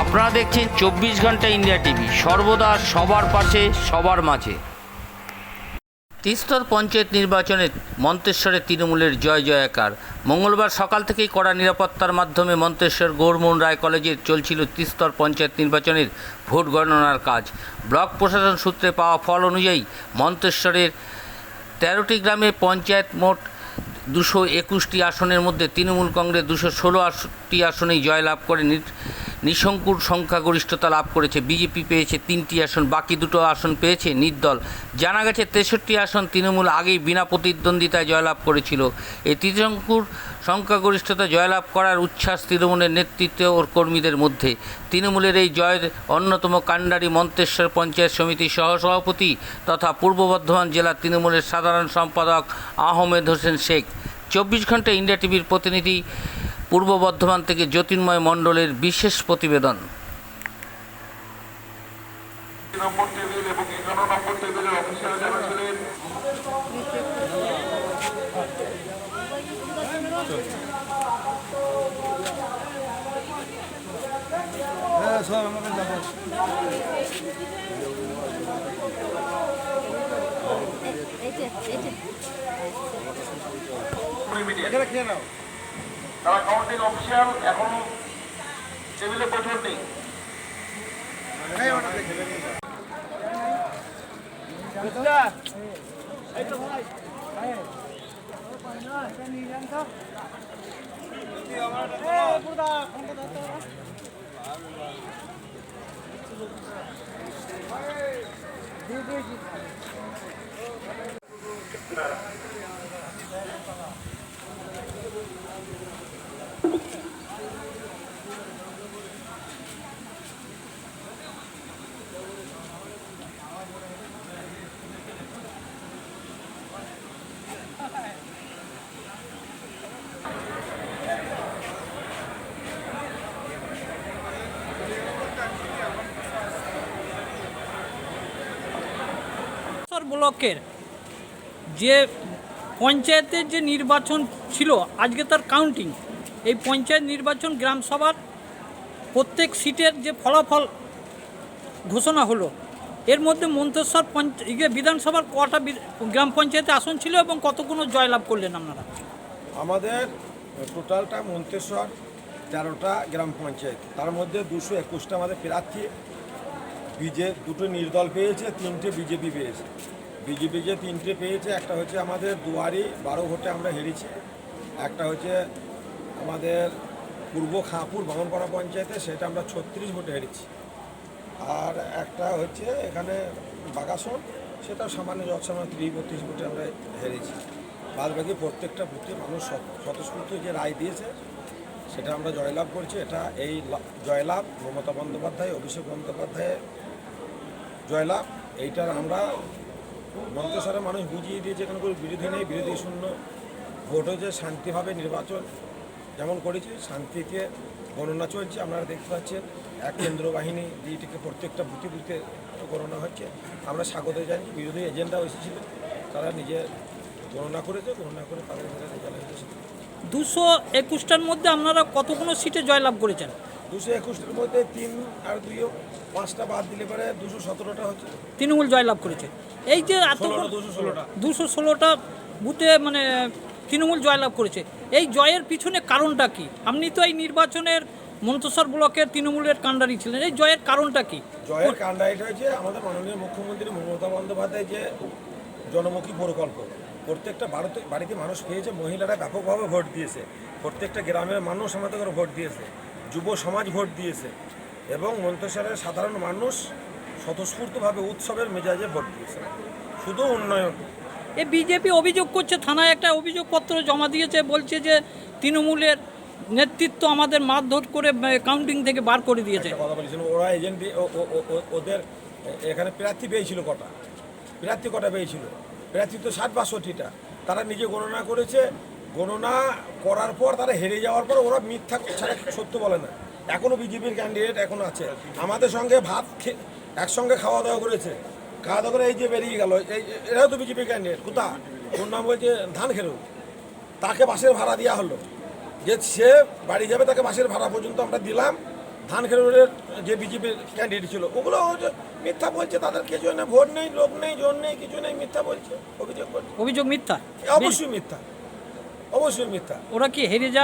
আপনারা দেখছেন চব্বিশ ঘণ্টা ইন্ডিয়া টিভি। সর্বদা সবার পাশে, সবার মাঝে। তিস্তর পঞ্চায়েত নির্বাচনে মন্তেশ্বরে তৃণমূলের জয় জয়াকার। মঙ্গলবার সকাল থেকেই কড়া নিরাপত্তার মাধ্যমে মন্তেশ্বর গৌরমোহন রায় কলেজে চলছিল তিস্তর পঞ্চায়েত নির্বাচনের ভোট গণনার কাজ। ব্লক প্রশাসন সূত্রে পাওয়া ফল অনুযায়ী মন্তেশ্বরের তেরোটি গ্রামে পঞ্চায়েত মোট দুশো একুশটি আসনের মধ্যে তৃণমূল কংগ্রেস দুশো ষোলো আটটি আসনেই জয়লাভ করে নিঃশঙ্কুর সংখ্যাগরিষ্ঠতা লাভ করেছে। বিজেপি পেয়েছে তিনটি আসন, বাকি দুটো আসন পেয়েছে নির্দল। জানা গেছে তেষট্টি আসন তৃণমূল আগেই বিনা প্রতিদ্বন্দ্বিতায় জয়লাভ করেছিল। এই ত্রিশঙ্কুর সংখ্যাগরিষ্ঠতা জয়লাভ করার উচ্ছ্বাস তৃণমূলের নেতৃত্ব ও কর্মীদের মধ্যে। তৃণমূলের এই জয়ের অন্যতম কাণ্ডারি মন্তেশ্বর পঞ্চায়েত সমিতির সহসভাপতি তথা পূর্ব বর্ধমান জেলার তৃণমূলের সাধারণ সম্পাদক আহমেদ হোসেন শেখ। চব্বিশ ঘণ্টা ইন্ডিয়া টিভির প্রতিনিধি পূর্ব বর্ধমান থেকে জ্যোতির্ময় মণ্ডলের বিশেষ প্রতিবেদন। নম্বর টেবিল তারা কাউন্টিং অফিসিয়াল এখনও টেবিলে বসেন নেই। এই ব্লকের যে পঞ্চায়েতের যে নির্বাচন ছিল, আজকে তার কাউন্টিং এই পঞ্চায়েত নির্বাচন গ্রাম সভার প্রত্যেক সিটের যে ফলাফল ঘোষণা হলো, এর মধ্যে মন্তেশ্বর পঞ্চ ইয়ে বিধানসভার কটা গ্রাম পঞ্চায়েতে আসন ছিল এবং কতগুলো জয়লাভ করলেন আপনারা? আমাদের টোটালটা মন্তেশ্বর তেরোটা গ্রাম পঞ্চায়েত, তার মধ্যে দুশো একুশটা আমাদের প্রার্থী বিজে দুটো নির্দল পেয়েছে, তিনটে বিজেপি পেয়েছে। বিজেপি যে তিনটে পেয়েছে, একটা হচ্ছে আমাদের দুয়ারি, বারো ভোটে আমরা হেরেছি। একটা হচ্ছে আমাদের পূর্ব খাঁপুর বামনপাড়া পঞ্চায়েতে, সেটা আমরা ছত্রিশ ভোটে হেরেছি। আর একটা হচ্ছে এখানে বাগাসন সেটা সামান্য যৎসামান্য ত্রিশ বত্রিশ ভোটে আমরা হেরেছি। বাদ বাকি প্রত্যেকটা বুথে মানুষ স্বতঃস্ফূর্ত যে রায় দিয়েছে, সেটা আমরা জয়লাভ করছি। এটা এই জয়লাভ, মমতা বন্দ্যোপাধ্যায়, অভিষেক বন্দ্যোপাধ্যায়ের জয়লাভ। এইটার আমরা মন্তেশ্বরের মানুষ বুঝিয়ে দিয়েছে, এখানে কোনো বিরোধী নেই, বিরোধী শূন্য। ভোট হয়েছে, শান্তিভাবে নির্বাচন যেমন করেছে, শান্তিতে গণনা চলছে। আপনারা দেখতে পাচ্ছেন, এক কেন্দ্র বাহিনী দিয়েটিকে প্রত্যেকটা বুথে বুথে গণনা হচ্ছে। আমরা স্বাগত জানি বিরোধী এজেন্ডাও এসেছিল। তারা নিজে গণনা করেছে গণনা করে তাদের রেজাল্ট দুশো একুশটার মধ্যে আপনারা কতগুলো সিটে জয়লাভ করেছেন? দুশো একুশটার মধ্যে তিন আর দুইও পাঁচটা বাদ দিলে পরে দুশো সতেরোটা হচ্ছে। তৃণমূল জয়লাভ করেছে। এই যে দুশো ষোলোটা দুশো ষোলোটা। বুথে মানে তৃণমূল জয়লাভ করেছে। এই জয়ের পিছনে কারণটা কি? আপনি তো এই নির্বাচনের মন্তেশ্বর ব্লকের তৃণমূলের কাণ্ডারি ছিলেন। এই জয়ের কারণটা কি? জয়ের কাণ্ডা এটা হচ্ছে আমাদের মাননীয় মুখ্যমন্ত্রী মমতা বন্দ্যোপাধ্যায় যে জনমুখী প্রকল্প। প্রত্যেকটা ভারতে বাড়িতে মানুষ পেয়েছে মহিলারা ব্যাপকভাবে ভোট দিয়েছে। প্রত্যেকটা গ্রামের মানুষ আমাদের ভোট দিয়েছে। যুব সমাজ ভোট দিয়েছে এবং মন্তেশ্বরের সাধারণ মানুষ স্বতঃস্ফূর্তভাবে উৎসবের মেজাজে ভোট দিয়েছে। শুধু উন্নয়ন। এ বিজেপি অভিযোগ করছে থানায় একটা অভিযোগপত্র জমা দিয়েছে বলছে যে তৃণমূলের নেতৃত্ব আমাদের মারধর করে কাউন্টিং থেকে বার করে দিয়েছে। কথা বলেছিল ওরা এজেন্ট ওদের এখানে প্রার্থী পেয়েছিল কটা। প্রার্থী কটা পেয়েছিল? প্রার্থী তো ষাট বাষট্টিটা। তারা নিজে গণনা করেছে গণনা করার পর তারা হেরে যাওয়ার পর ওরা মিথ্যা ছাড়া সত্য বলে না। এখনও বিজেপির ক্যান্ডিডেট এখন আছে। আমাদের সঙ্গে ভাত একসঙ্গে খাওয়া দাওয়া করেছে। খাওয়া দাওয়া করে এই যে বেরিয়ে গেল এই এরাও তো বিজেপির ক্যান্ডিডেট কোথা? ওর নাম বলছে ধান খেলো তাকে বাসের ভাড়া দেওয়া হলো। যে সে বাড়ি যাবে তাকে বাসের ভাড়া পর্যন্ত আমরা দিলাম। ধানখেরুরের যে বিজেপির ক্যান্ডিডেট ছিল ওগুলো মিথ্যা বলছে তাদের কিছু নেই ভোট নেই লোক নেই জোর নেই কিছু নেই মিথ্যা বলছে অভিযোগ অভিযোগ মিথ্যা? অবশ্যই মিথ্যা। অবশ্যই মিথ্যা। ওরা কি হেরে যা